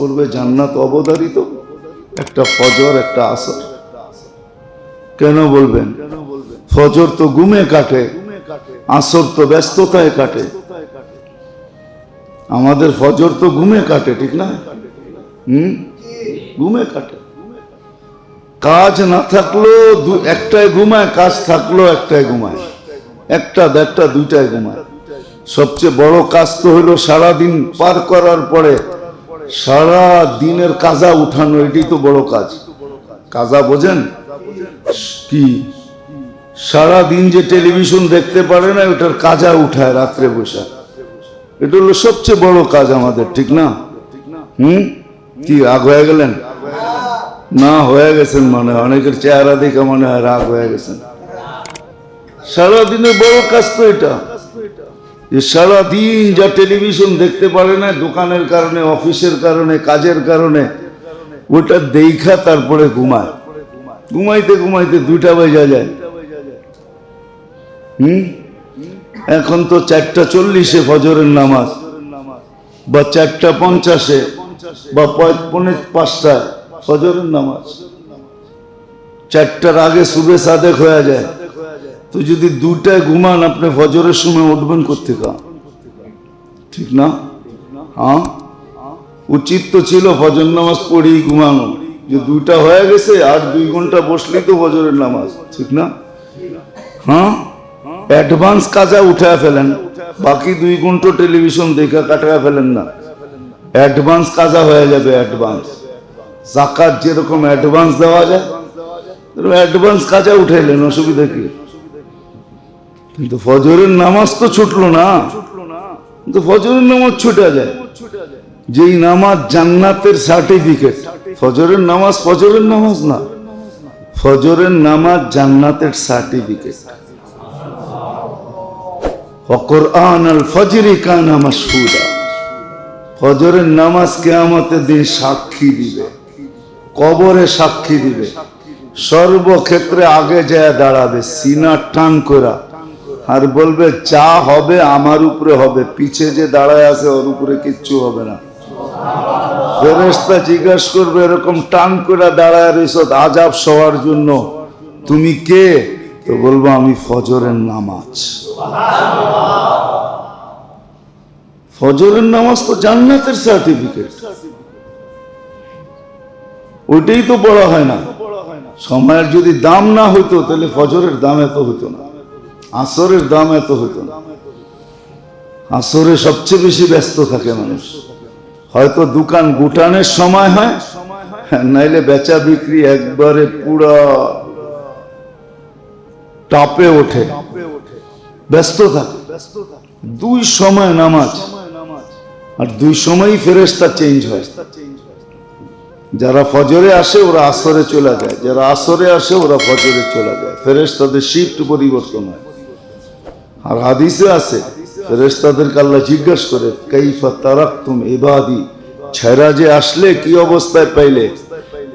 পড়বে জান্নাত অবধারিত? একটা ফজর, একটা আসর। কেন বলবেন? ফজর তো ঘুমে কাটে, আসর তো ব্যস্ততায় কাটে। আমাদের ফজর তো ঘুমে কাটে, ঠিক না? হুম? ঘুমে কাটে। কাজ না থাকলেও একটাই ঘুমায়, কাজ থাকল একটাই ঘুমায়। একটা, দেড়টা, দুইটায় ঘুমায়। সবচেয়ে বড় কাজ তো হলো সারাদিন পার করার পরে সারা দিনের কাজা উঠানো, এটাই তো বড় কাজ। কাজা বোঝেন? কি? সারা দিন যে টেলিভিশন দেখতে পারে না, ওটার কাজা উঠায় রাত্রে বসে। এটা হলো সবচেয়ে বড় কাজ আমাদের, ঠিক না? হুম? কি, রাগ হয়ে গেলেন? না, হয়ে গেছেন মনে অনেকের চেহারা দেখে মনে হয় রাগ হয়ে গেছেন। সারাদিনের বড় কাজ তো এটা। সারাদিন যা টেলিভিশন দেখতে পারে না, দোকানের কারণে, অফিসের কারণে, কাজের কারণে, ওটা দেখা তারপরে ঘুমায়। ঘুমাইতে ঘুমাইতে দুইটা বাজা যায়। হুম? এখন তো চারটা চল্লিশে ফজরের নামাজ বা চারটা পঞ্চাশে বা পৌনে পাঁচটায় ফজরের নামাজ। চারটার আগে সুবে সাদেক হয়ে যায়। তো যদি দুটায় ঘুমান, আপনি ফজরের সময় উঠবেন কোথেকে ঠিক না? হ্যাঁ? উচিত তো ছিল ফজর নামাজ পড়ি ঘুমানো। যে দুইটা হয়ে গেছে, আর দুই ঘণ্টা বসলেই তো ফজরের নামাজ। ঠিক না? হ্যাঁ? অ্যাডভান্স কাজা উঠে ফেলেন। বাকি দুই ঘণ্টা টেলিভিশন দেখা কাটা ফেলেন না। অ্যাডভান্স কাজা হয়ে যাবে অ্যাডভান্স। জাকাত যেরকম অ্যাডভান্স দেওয়া যায় অ্যাডভান্স কাজা উঠাইলেন, অসুবিধা কি? কিন্তু ফজরের নামাজ তো ছুটলো না। কিন্তু ফজরের নামাজ ছুটে যায়। যেই নামাজ জান্নাতের সার্টিফিকেট ফজরের নামাজ ফজরের নামাজ না। ফজরের নামাজ জান্নাতের সার্টিফিকেট অকরআন আল ফজরি কানা মাসহুদা ফজরের নামাজ কে কেয়ামতের দিন সাক্ষী দিবে। কবরে সাক্ষী দিবে। সর্বক্ষেত্রে আগে যায় দাঁড়াবে সিনা টান করা আর বলবে যা হবে আমার উপরে হবে, পিছে যে দাঁড়ায় আছে ওর উপরে কিচ্ছু হবে না। ফেরেস্তা জিজ্ঞাসা করবে, এরকম টান করে দাঁড়ায় আজাব সবার জন্য। তুমি কে? তো বলব, আমি ফজরের নামাজ। ফজরের নামাজ তো জান্নাতের সার্টিফিকেট ওইটাই তো বড় হয় না। সময়ের যদি দাম না হইতো, তাহলে ফজরের দাম এত হতো না। আসরের দাম এত হতো না। আসরে সবচেয়ে বেশি ব্যস্ত থাকে মানুষ। হয়তো দোকান গুটানের সময় হয়, নাইলে বেচা বিক্রি একবারে পুরা টাপে ওঠে। ব্যস্ত থাকে। দুই সময় নামাজ। আর দুই সময়ই ফেরেস্তা চেঞ্জ হয়। যারা ফজরে আসে, ওরা আসরে চলে যায়। যারা আসরে আসে, ওরা ফজরে চলে যায়। ফেরেস্তাদের শিফট পরিবর্তন হয়। আর হাদিসে আছে ফেরেস্তাদেরকে আল্লাহ জিজ্ঞাসা করে, কাইফা তারাক তুম এবাদি ছেড়া যে আসলে কি অবস্থায় পাইলে,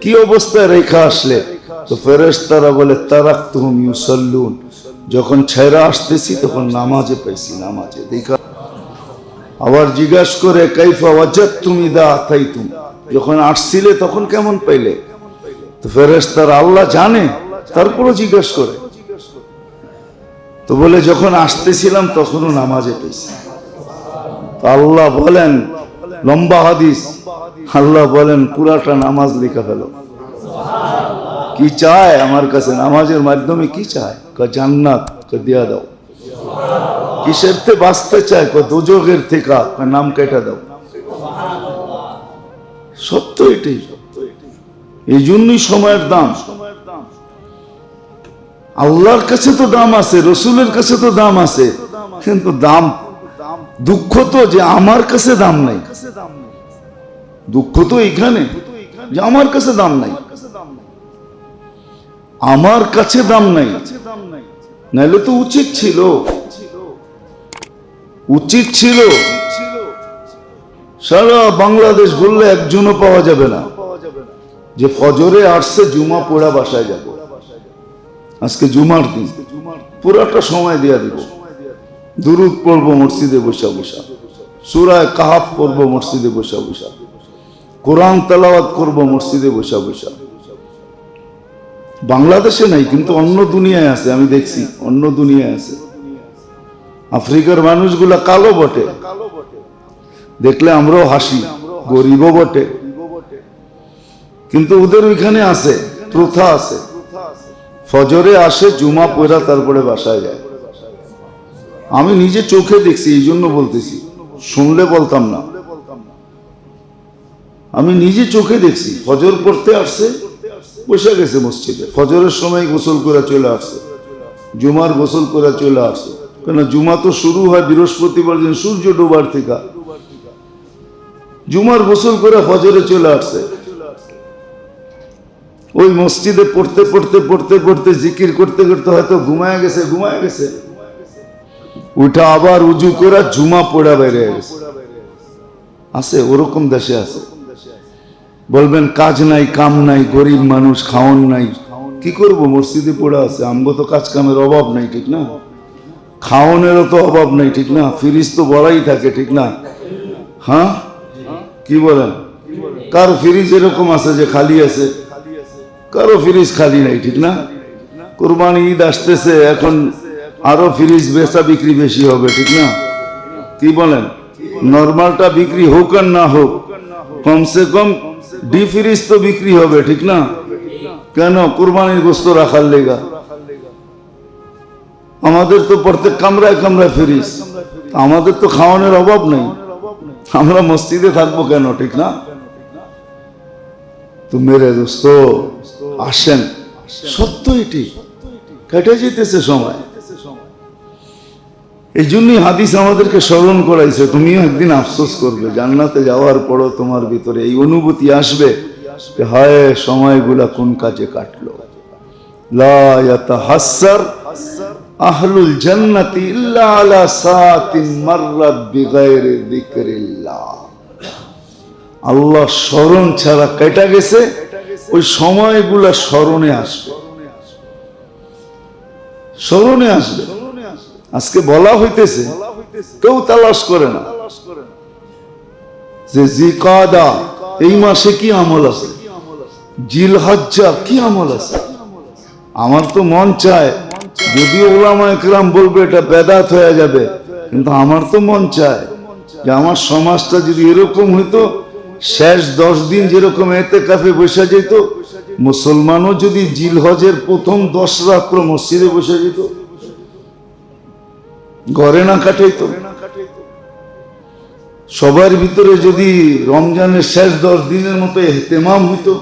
কি অবস্থায় রেখা আসলে? তো ফেরেস্তারা বলে তারাক তুম ইউসল্লুন। যখন ছেড়া আসতেছি, তখন নামাজে পাইছি, নামাজে। দেখা। আবার জিজ্ঞাসা করে, কাইফা ওয়াজাত তুমি দা তাই তুমি যখন আসছিলে, তখন কেমন পাইলে? তো ফেরেস্তার আল্লাহ জানে। তারপরও জিজ্ঞাসা করে তো বলে, যখন আসতেছিলাম, তখনও নামাজে পেয়েছি তো আল্লাহ বলেন, লম্বা হাদিস। আল্লাহ বলেন, পুরাটা নামাজ লেখা ফেল। কি চায় আমার কাছে? নামাজের মাধ্যমে কি চায়? জান্নাত। কা দিয়া দাও। কিসের থেকে বাঁচতে চায়? কা থেকে। নাম কেটে দাও। সত্য এটাই। এই জন্যই সময়ের দাম। আল্লাহর কাছে তো দাম আছে, রসুলের কাছে তো দাম আছে। কিন্তু দাম, দুঃখ তো যে আমার কাছে দাম নাই। দুঃখ তো এখানে যে আমার কাছে দাম নাই। আমার কাছে দাম নাই। নাইলে তো উচিত ছিল। উচিত ছিল। সারা বাংলাদেশ ঘুরলে একজনও পাওয়া যাবে না। যে ফজরে আসছে, জুমা পোড়া বাসায় যাব। আজকে জুমার দিন। পুরাটা সময় দিয়া দিব। দুরুদ পড়ব, মসজিদে বসা বসা। সুরায় কাহাফ পড়ব, মসজিদে বসা বসা। কোরআন তেলাওয়াত করব, মসজিদে বসা বসা। বাংলাদেশে নাই, কিন্তু অন্য দুনিয়ায় আছে, আমি দেখছি, অন্য দুনিয়ায় আছে। আফ্রিকার মানুষগুলা কালো বটে। দেখলে আমরাও হাসি, গরিবও বটে। কিন্তু ওদের ওইখানে আছে, প্রথা আছে। ফজরে আসে, জুমা পড়া তারপরে বাসায় যায়। আমি নিজে চোখে দেখছি, এই জন্য বলতেছি, শুনলে বলতাম না। আমি নিজে চোখে দেখছি, ফজর পড়তে আসছে, বসে গেছে মসজিদে। ফজরের সময় গোসল করে চলে আসছে, জুমার গোসল করে চলে আসছে। কেন জুমা তো শুরু হয় বৃহস্পতিবার দিন, সূর্য ডোবার থেকে। জুমার গোসল করে ফজরে চলে আসছে। ওই মসজিদে পড়তে পড়তে পড়তে পড়তে জিকির করতে করতে হয়তো ঘুমায় গেছে ঘুমায় গেছে। উঠা আবার উজু করে জুমা পড়া বেড়ে গেছে। আছে, ওরকম দেশে আছে। বলবেন, কাজ নাই, কাম নাই, গরিব মানুষ খাওয়ান নাই। কি করব, মসজিদে পড়ে আছে, আমগো তো কাজ কামের অভাব নাই, ঠিক না? খাওয়ানোরও তো অভাব নাই, ঠিক না? ফ্রিজ তো বড়াই থাকে, ঠিক না? হ্যাঁ? কি বলেন? কার ফ্রিজ এরকম আছে যে খালি আছে? কারও ফ্রিজ খালি নাই, ঠিক না? কোরবানি ঈদ আসতেছে, এখন আরও ফ্রিজ বেচা বিক্রি বেশি হবে, ঠিক না? কি বলেন? নর্মালটা বিক্রি হোক আর না হোক, কমসে কম ডি ফ্রিজ তো বিক্রি হবে, ঠিক না? কেন? কোরবানির গোস্ত রাখার লেগা। আমাদের তো প্রত্যেক কামরায় কামরায় ফ্রিজ। আমাদের তো খাওয়ানোর অভাব নেই। আমরা মসজিদে থাকব কেন, ঠিক না? তো মেরে দোস্ত আসেন। সত্য এটি। কেটে যেতেছে সময়। এই জন্যই হাদিস আমাদেরকে স্মরণ করাইছে, তুমিও একদিন আফসোস করবে, জান্নাতে যাওয়ার পরও তোমার ভিতরে এই অনুভূতি আসবে হায়, সময়গুলা কোন কাজে কাটলো। আল্লাহ স্মরণ ছাড়া কেটা গেছে ওই সময়গুলা স্মরণে আসবে। স্মরণে আসবে। আজকে বলা হইতেছে, কেউ তালাশ করে না। যে জিকাদা, এই মাসে কি আমল আছে? জিল হজ্জা কি আমল আছে? আমার তো মন চায় যদিও ওলামা একরাম বলবে এটা বেদাত হয়ে যাবে, কিন্তু আমার তো মন চায় যে আমার সমাজটা যদি এরকম হইতো শেষ দশ দিন যেরকম এতে কাফে বসে যেত, মুসলমানও যদি জিল হজের প্রথম দশ রাত্র মসজিদে বসে যেত, ঘরে না কাটাইতো। সবার ভিতরে যদি রমজানের শেষ দশ দিনের মতো এহতেমাম হইতো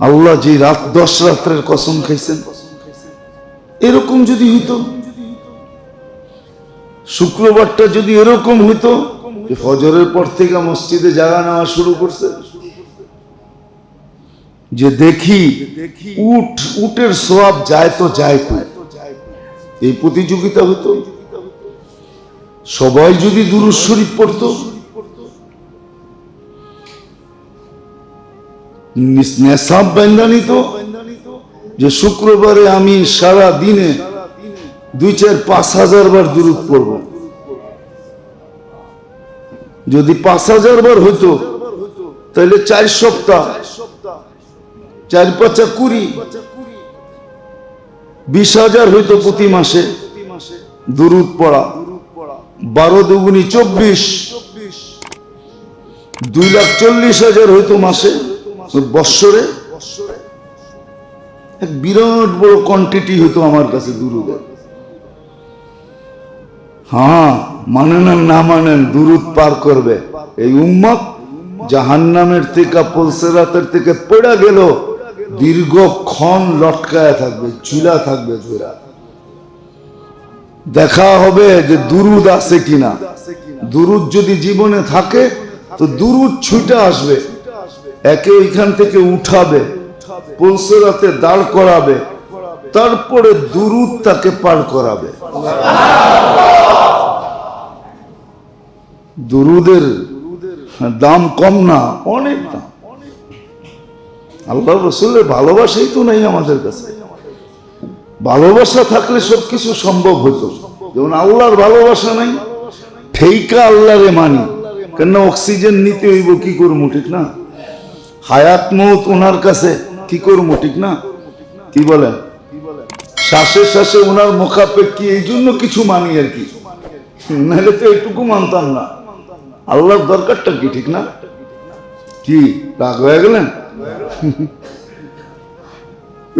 আল্লাহ যে রাত দশ রাত্রের কসম খাইছেন, এরকম যদি হইতো শুক্রবারটা যদি এরকম হইতো ফজরের পর থেকে মসজিদে জাগা নেওয়া শুরু করছে, যে দেখি উট, উটের সোয়াব যায় তো যায় কই? এই প্রতিযোগিতা হতো সবাই যদি দুরুদ শরীফ পড়তো নেশাব নিত যে শুক্রবারে আমি সারা দিনে দুই চার পাঁচ হাজার বার দূরত পড়ব। যদি পাঁচ হাজার বার হইতো তাহলে চার সপ্তাহ, চার পাঁচা কুড়ি, বিশ হাজার হইতো প্রতি মাসে দুরুদ পড়া। বারো দুগুনি চব্বিশ, দুই লাখ চল্লিশ হাজার হইতো মাসে বৎসরে। এক বিরাট বড় কোয়ান্টিটি হইতো আমার কাছে দুরুদের। হ্যাঁ মানেন আর না মানেন দুরুদ পার করবে। এই উম্মত জাহান্নামের থেকে, পলসেরাতের থেকে পড়ে গেল, দীর্ঘক্ষণ লটকায় থাকবে চুলা থাকবে ধরা। দেখা হবে যে দুরুদ আছে কিনা। দুরুদ যদি জীবনে থাকে, তো দুরুদ ছুটে আসবে, একে ওইখান থেকে উঠাবে, পলসেরাতে দাঁড় করাবে, তারপরে দুরুদ তাকে পার করাবে। দুরুদের দাম কম না, অনেক দাম। আল্লাহ রসুলের ভালোবাসাই তো নাই আমাদের কাছে। ভালোবাসা থাকলে সবকিছু সম্ভব হতো। যেমন আল্লাহর ভালোবাসা নাই, ঠেইকা আল্লাহরে মানি। কেন অক্সিজেন নিতে হইব, কি করব, ঠিক না? হায়াত মৌত ওনার কাছে, কি করব, ঠিক না? কি বলেন? শ্বাসে শ্বাসে ওনার মুখাপেক্ষি এই জন্য কিছু মানি আর কি। নাহলে তো এটুকু মানতাম না। আল্লাহর দরকারটা কি, ঠিক না? কি, রাগ হয়ে গেলেন?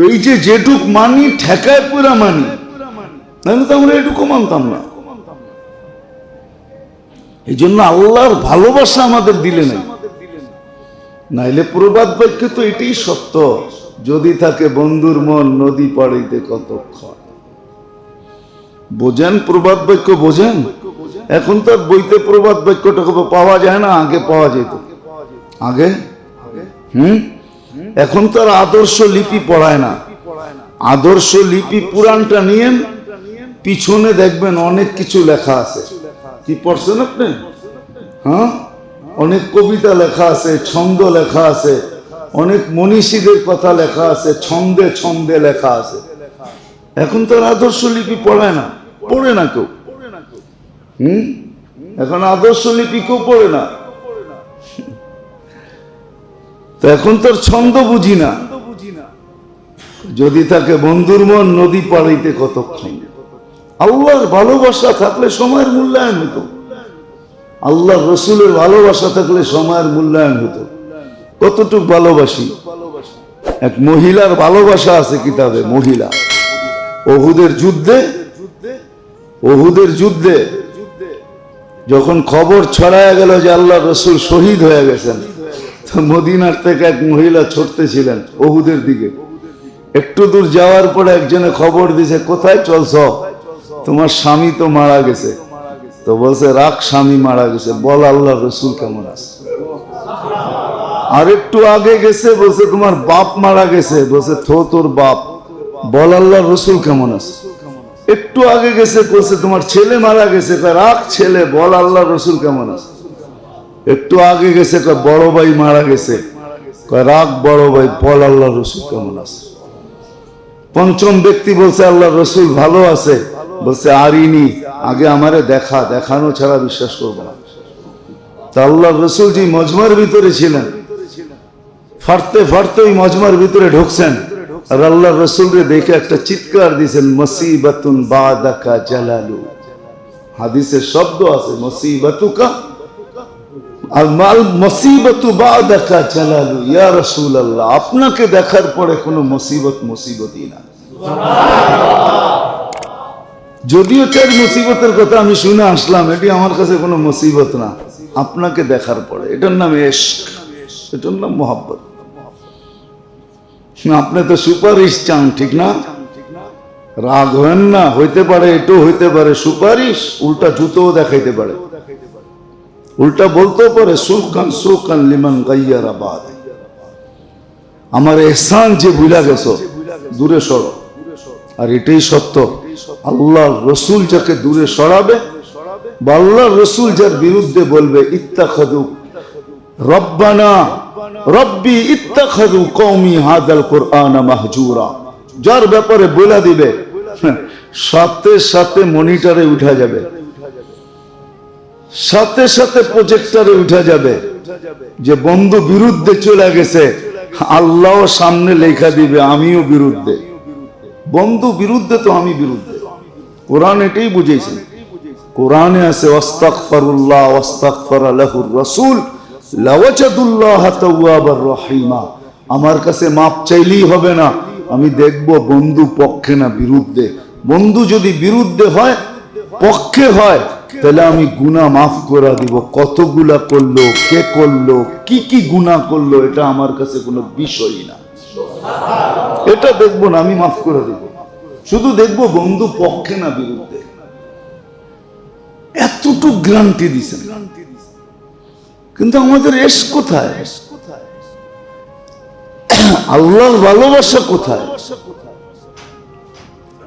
এই যেটুক মানি, ঠেকায় পুরা মানি। নাহলে তো আমরা এটুকু মানতাম না। এই জন্য আল্লাহর ভালোবাসা আমাদের দিলে নাই। নাইলে প্রবাদ বাক্য তো এটাই সত্য। যদি থাকে বন্ধুর মন, নদী পাড়িতে কতক্ষণ? বোঝেন প্রবাদ বাক্য, বোঝেন? এখন তো বইতে প্রবাদ বাক্যটা পাওয়া যায় না, আগে পাওয়া যেত। আগে? হুম? এখন তো আর আদর্শ লিপি পড়ায় না। আদর্শ লিপি পুরাণটা নিয়েন, পিছনে দেখবেন অনেক কিছু লেখা আছে। কি পড়ছেন আপনি? হ্যাঁ? অনেক কবিতা লেখা আছে, ছন্দ লেখা আছে, অনেক মনীষীদের কথা লেখা আছে, ছন্দে ছন্দে লেখা আছে। এখন তো আদর্শ লিপি পড়ায় না, পড়ে না কেউ। এখন আদর্শ লিপি কেউ পড়ে না। তো এখন তোর ছন্দ বুঝি না। যদি তাকে বন্ধুর মন নদী পাড়াইতে কতক্ষণ? আল্লাহর ভালোবাসা থাকলে সময়ের মূল্যায়ন হতো। আল্লাহ রসুলের ভালোবাসা থাকলে সময়ের মূল্যায়ন হতো। কতটুক ভালোবাসি? এক মহিলার ভালোবাসা আছে কিতাবে, মহিলা। ওহুদের যুদ্ধে? ওহুদের যুদ্ধে? যখন খবর ছড়ায় গেল যে আল্লাহ রসুল শহীদ হয়ে গেছেন, তো মদিনার থেকে এক মহিলা ছুটতেছিলেন ওহুদের দিকে। একটু দূর যাওয়ার পরে একজনে খবর দিছে, কোথায় চলছ? তোমার স্বামী তো মারা গেছে। তো বলছে, রাখ, স্বামী মারা গেছে। বল আল্লাহ রসুল কেমন আছে? আর একটু আগে গেছে, বলছে, তোমার বাপ মারা গেছে। বলছে, থো তোর বাপ। বল আল্লাহ রসুল কেমন আছে? একটু আগে গেছে, বলছে তোমার ছেলে মারা গেছে। রাখ ছেলে, বল আল্লাহ রসুল কেমন আছে? একটু আগে গেছে বড় ভাই মারা গেছে। রাখ বড় ভাই, বল আল্লাহ রসুল কেমন আছে? পঞ্চম ব্যক্তি বলছে আল্লাহ রসুল ভালো আছে। বলছে আরিনি আগে আমারে দেখা, দেখানো ছাড়া বিশ্বাস করব না। তা আল্লাহ রসুল যে মজমার ভিতরে ছিলেন, ফাটতে ফাটতে ওই মজমার ভিতরে ঢুকছেন। আর আল্লাহ রসুলরে দেখে একটা চিৎকার দিয়েছেন মসিবাতুন বাদাকা জালালু হাদিসের শব্দ আছে মসিবাতুকা আর মাল মসিবতু বাদাকা জালালু ইয়া রাসূলুল্লাহ আপনাকে দেখার পরে কোনো মুসিবত মুসিবতই না যদিও চার মুসিবতের কথা আমি শুনে আসলাম এটি আমার কাছে কোনো মুসিবত না আপনাকে দেখার পরে এটার নাম এশক এটার নাম মোহাব্বত আপনি তো সুপারিশ চান, ঠিক না? রাগ হবেন না, হইতে পারে, এটাও হইতে পারে, সুপারিশ, উল্টা জুতোও দেখাইতে পারে। উল্টা বলতেও পারে সুখান সুখান লিমান গাইয়ার আবাদ আমার এহসান যে ভুলা গেছো, দূরে সরো। আর এটাই সত্য আল্লাহ রসুল যাকে দূরে সরাবে, বা আল্লাহ রসুল যার বিরুদ্ধে বলবে, ইত্তাখাদু, রব্বানা রব্বি ইত্তাখাদু কওমি হাদাল কোরআন মাহজুরা। যার ব্যাপারে বলে দিবে হ্যাঁ, সাথে সাথে মনিটরে উঠা যাবে। সাথে সাথে প্রজেক্টরে উঠা যাবে। যে বন্ধু বিরুদ্ধে চলে গেছে আল্লাহ সামনে লেখা দিবে আমিও বিরুদ্ধে। বন্ধু বিরুদ্ধে তো আমি বিরুদ্ধে। কোরআন এটাই বুঝেছেন কোরআনে আছে ওয়াস্তাগফিরুল্লাহ ওয়াস্তাগফার লাহুর রাসূল। আমার কাছে মাপ চাইলেই হবে না। আমি দেখব বন্ধু পক্ষে না বিরুদ্ধে। বন্ধু যদি বিরুদ্ধে হয়, পক্ষে হয়, তাহলে আমি গুনাহ মাফ করে দিব। কতগুলা করল, কে করল, কি কি গুনাহ করল, এটা আমার কাছে কোনো বিষয় না। এটা দেখব না, আমি মাফ করে দেব। শুধু দেখব বন্ধু পক্ষে না বিরুদ্ধে। এতটুক গ্রান্টি দিছেন। কিন্তু আমাদের এস কোথায়? আল্লাহর ভালোবাসা কোথায়?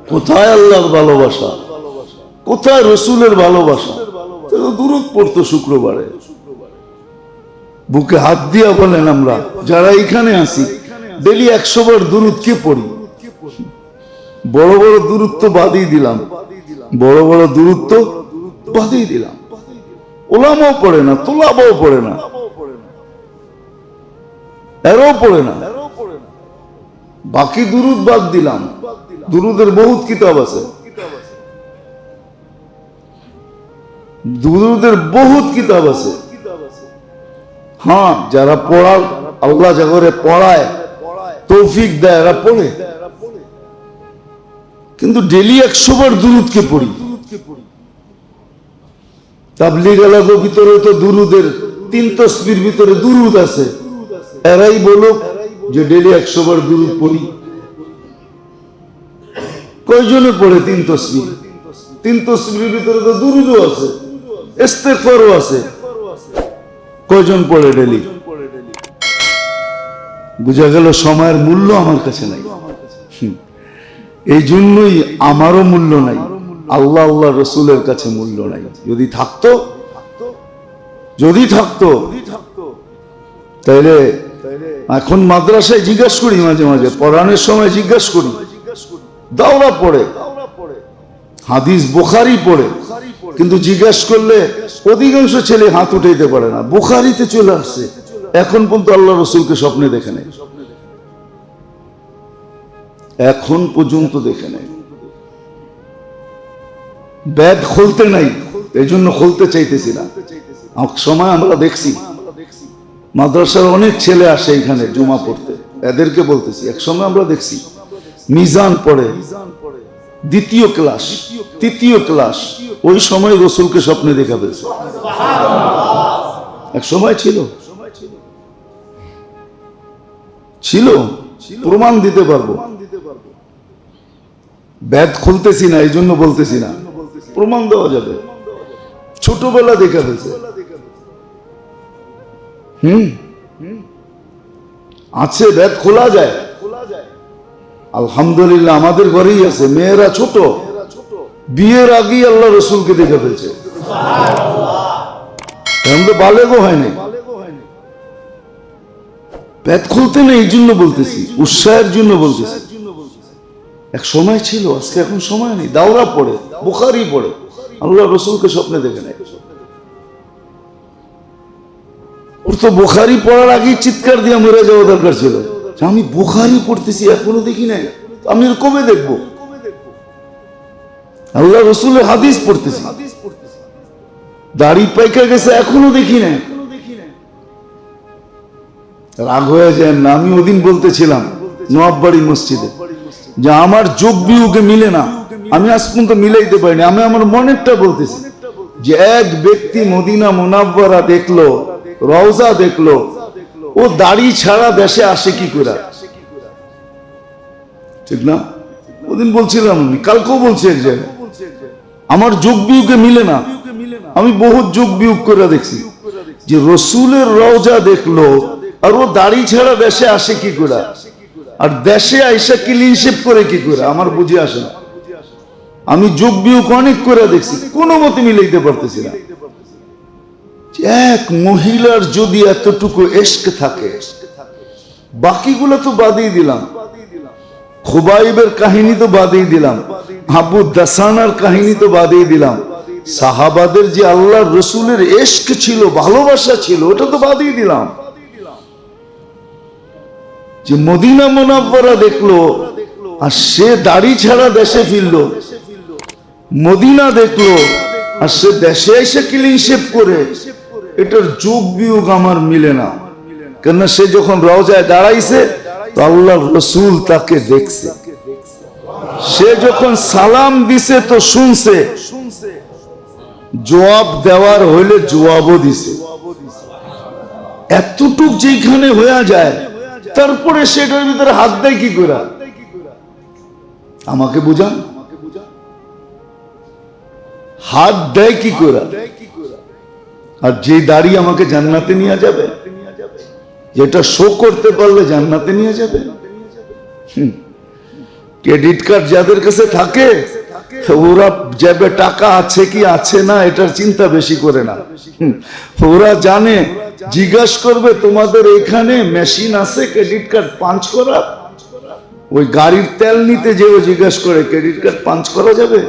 কোথায় আল্লাহর ভালোবাসা? কোথায় রসুলের ভালোবাসা? দূরত পড়তো শুক্রবারে। বুকে হাত দিয়া বলেন আমরা, যারা এখানে আসি ডেলি একশো বার দূরত কে পড়ি? বড় বড় দূরত্ব বাদই দিলাম। বড় বড় দূরত্ব বাদই দিলাম। ওলামাও পড়ে না, তোলাবাও পড়ে না। এরও পড়ে না। বাকি দুরুদ বাদ দিলাম। দুরুদের বহুত কিতাব আছে। দুরুদের বহুত কিতাব আছে। হ্যাঁ যারা পড়ার আল্লাহ জাগরে পড়ায়, তৌফিক দেয়, এরা পড়ে। কিন্তু ডেলি একশো বার দুরুদকে পড়ি। তাবলিগ আলাগো ভিতরে তো দুরুদের, তিন তসবির ভিতরে দুরুদ আছে। এরাই বলুক যে ডেলি একশো বার দুরুদ পড়ি। কয়জনে পড়ে তিন তসবির? তিন তসবির ভিতরে তো দুরুদও আছে, ইস্তেগফারও আছে। কয়জন পড়ে ডেলি বুঝা গেল সময়ের মূল্য আমার কাছে নাই। এই জন্যই আমারও মূল্য নাই। আল্লাহ আল্লাহ রসুলের কাছে মূল্য নাই। যদি থাকতো? যদি থাকতো? তাইলে এখন মাদ্রাসায় জিজ্ঞাসা করি মাঝে মাঝে পড়ানোর সময় জিজ্ঞাসা করি। দাওরা পড়ে। হাদিস বোখারি পড়ে। কিন্তু জিজ্ঞেস করলে অধিকাংশ ছেলে হাত উঠাইতে পারে না। বোখারিতে চলে আসছে। এখন পর্যন্ত আল্লাহ রসুলকে স্বপ্নে দেখে নেয় এখন পর্যন্ত দেখে নেয় ব্যাগ খুলতে নাই এই জন্য খুলতে চাইতেছি না। সময় আমরা দেখছি, মাদ্রাসার অনেক ছেলে আসে এখানে জমা পড়তে, এদেরকে বলতেছি, এক সময় আমরা দেখছি, মিজান পড়ে, দ্বিতীয় ক্লাস, তৃতীয় ক্লাস, ওই সময় রসুলকে স্বপ্নে দেখা পেয়েছে। এক সময় ছিল। ছিল, প্রমাণ দিতে পারব। ব্যাগ খুলতেছি না এই জন্য বলতেছি না। প্রমাণ দেওয়া যাবে। ছোটবেলা দেখা ফেলছে হুম? আছে ব্যাগ খোলা যায়। আলহামদুলিল্লাহ, আমাদের ঘরেই আছে, মেয়েরা ছোট। বিয়ের আগেই আল্লাহ রসুলকে দেখে ফেলছে। এখন তো বালেগো হয়নি পেট খুলতে নেই, এই জন্য বলতেছি, উৎসাহের জন্য বলতেছি। এক সময় ছিল, আজকে এখন সময় নেই, দাওরা পড়ে, বুখারি পড়ে। আল্লাহ রসুলকে স্বপ্নে দেখে নেয়। ওর তো বুখারি পড়ার আগেই চিৎকার দিয়ে মরে যাওয়া দরকার ছিল। আমি বুখারি পড়তেছি, এখনও দেখি নাই। আমি কবে দেখব? আল্লাহ রসুলের হাদিস পড়তেছি। দাড়ি পাইকা গেছে, এখনও দেখি নাই। রাগ হয়ে যায় না, আমি ওদিন বলতেছিলাম নোয়াববাড়ি মসজিদে। যে আমার যোগ বিয়োগে মিলে না। আমি আজ পর্যন্ত মিলাইতে পারিনি। আমি আমার মনেরটা বলতেছি যে এক ব্যক্তি মদিনা মোনাব্বরা দেখল, রওজা দেখল, ও দাড়ি ছাড়া দেশে আসে কি করে? ঠিক না? ওদিন বলছিলাম আমি, কালকেও বলছি এক জায়গায়। আমার যোগ বিয়োগে মিলে না। আমি বহুত যোগ বিয়োগ করে দেখছি যে রসুলের রওজা দেখল আর ও দাড়ি ছাড়া দেশে আসে কি করে? আর দেশে আইসা ক্লিনশেপ করে কি করে? আমার বুঝে আসে না। আমি যোগ বিয়োগ অনেক করে দেখছি, কোনো মতে মিলাইতে পারতেছি না। এক মহিলার যদি এতটুকু এসক থাকে, বাকিগুলো তো বাদই দিলাম। খুবাইবের কাহিনী তো বাদেই দিলাম। আবু দাসানার কাহিনী তো বাদেই দিলাম। সাহাবাদের যে আল্লাহর রসুলের এসক ছিল, ভালোবাসা ছিল, ওটা তো বাদই দিলাম। যে মদিনা মোনাব্বরা দেখল, আর সে দাড়ি ছাড়া দেশে ফিরলো। মদিনা দেখল, আর সে দেশে এসে ক্লিন শেপ করে। এটার যোগ বিয়োগ আমার মিলে না। কেন সে যখন রওজায় দাঁড়াইছে, তো আল্লাহ রসুল তাকে দেখছে। সে যখন সালাম দিছে, তো শুনছে। জবাব দেওয়ার হইলে জবাবও দিছে। এতটুক যেখানে হয়ে যায় তারপরে সেটার ভিতরে হাত দেয় কি করে আমাকে বুঝান? হাত দেয় কি করে আর যে দাড়ি আমাকে জান্নাতে নিয়ে যাবে, যেটা শো করতে পারলে জান্নাতে নিয়ে যাবে। ক্রেডিট কার্ড যাদের কাছে থাকে, ওরা যাবে টাকা আছে কি আছে না, এটার চিন্তা বেশি করে না। ওরা জানে জিজ্ঞাসা করবে, তোমাদের এখানে মেশিন আছে ক্রেডিট কার্ড পাঞ্চ করা? ওই গাড়ির তেল নিতে যেও জিজ্ঞাসা করে, ক্রেডিট কার্ড পাঞ্চ করা যাবে?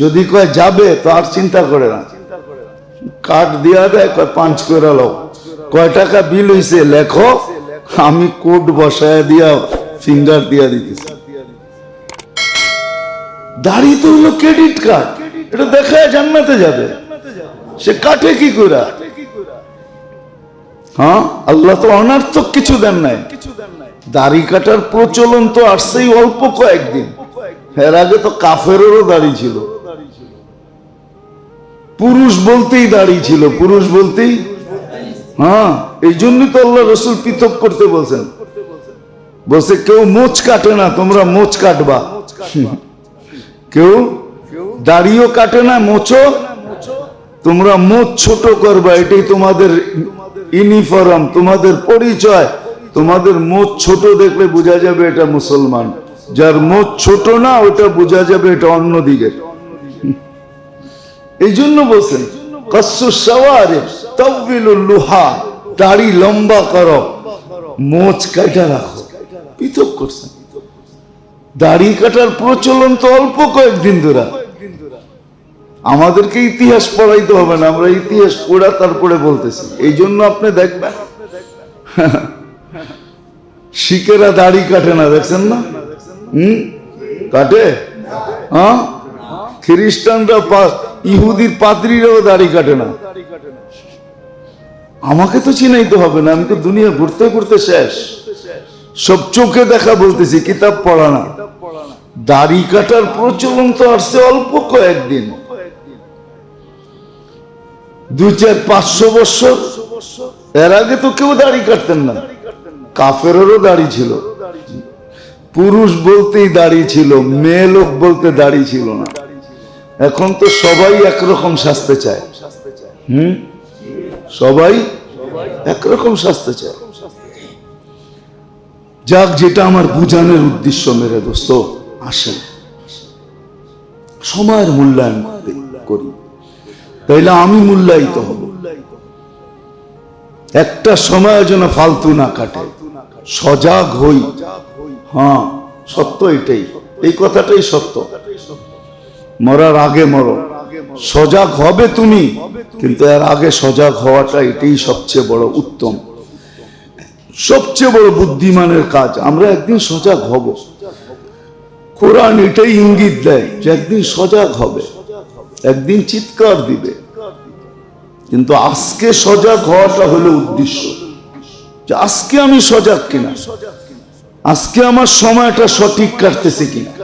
যদি কয় যাবে, তো আর চিন্তা করে না। কাঠ দিয়া দেয়, কয় পাঁচ করে লো কয় টাকা বিল হইছে, লেখো, আমি কোড বসায় দিয়া ফিঙ্গার দিয়া দিতেছি। দাড়ি তো হলো ক্রেডিট কার্ড, এটা দেখায় জান্নাতে যাবে। সে কাটে কি করে হ্যাঁ? আল্লাহ তো অনার্থক কিছু দেন নাই। দাড়ি কাটার প্রচলন তো আসছেই অল্প কয়েকদিন। এর আগে তো কাফেরেরও দাড়ি ছিল। পুরুষ বলতেই দাড়ি ছিল পুরুষ বলতেই? হ্যাঁ এই জন্যই তো আল্লাহ রসুল পৃথক করতে বলছেন। বলছে কেউ মোচ কাটে না তোমরা মোচ কাটবা। কেউ? দাড়িও কাটে না মোচো তোমরা মোচ ছোট করবা এটাই তোমাদের ইউনিফর্ম তোমাদের পরিচয়। তোমাদের মোচ ছোট দেখলে বোঝা যাবে এটা মুসলমান। যার মোচ ছোট না, ওটা বোঝা যাবে এটা অন্য দিকে। এই জন্য বলছেন দাড়ি কাটার প্রচলন তো অল্প কয়েকদিন ধরে। আমাদেরকে ইতিহাস পড়াইতে হবে না, আমরা ইতিহাস পড়া তারপরে বলতেছি। এই জন্য আপনি দেখবেন। শিখেরা দাড়ি কাটে না, দেখছেন না? হুম? কাটে? হ্যাঁ? খ্রিস্টানরা ইহুদির পাদ্রীরাও দাড়ি কাটে না। আমাকে তো চিনাইতে হবে না, আমি তো দুনিয়া ঘুরতে ঘুরতে শেষ। সব চোখে দেখা বলতেছি, কিতাব পড়া না। দাড়ি কাটার প্রচলন তো আসছে অল্প কয়েকদিন। দুই চার পাঁচশো বছর। এর আগে তো কেউ দাড়ি কাটতেন না। কাফেরেরও দাড়ি ছিল। পুরুষ বলতেই দাড়ি ছিল, মেয়ে লোক বলতে দাড়ি ছিল না। এখন তো সবাই একরকম সাজতে চায়। হুম? সবাই একরকম সাজতে চায়। যাক, যেটা আমার বুঝানোর উদ্দেশ্য মেরে দোস্ত, আসেন। সময়ের মূল্যায়ন তাইলে আমি মূল্যায়িত হব। একটা সময় যেন ফালতু না কাটে। সজাগ হই। হ্যাঁ সত্য এটাই। এই কথাটাই সত্য। মরার আগে মরো। সজাগ হবে তুমি, কিন্তু এর আগে সজাগ হওয়াটা এটাই সবচেয়ে বড় উত্তম। সবচেয়ে বড় বুদ্ধিমানের কাজ, আমরা একদিন সজাগ হব। কোরআন এটাই ইঙ্গিত দেয় যে একদিন সজাগ হবে। একদিন চিৎকার দিবে। কিন্তু আজকে সজাগ হওয়াটা হলো উদ্দেশ্য। আজকে আমি সজাগ কিনা? আজকে আমার সময়টা সঠিক কাটতেছে কিনা?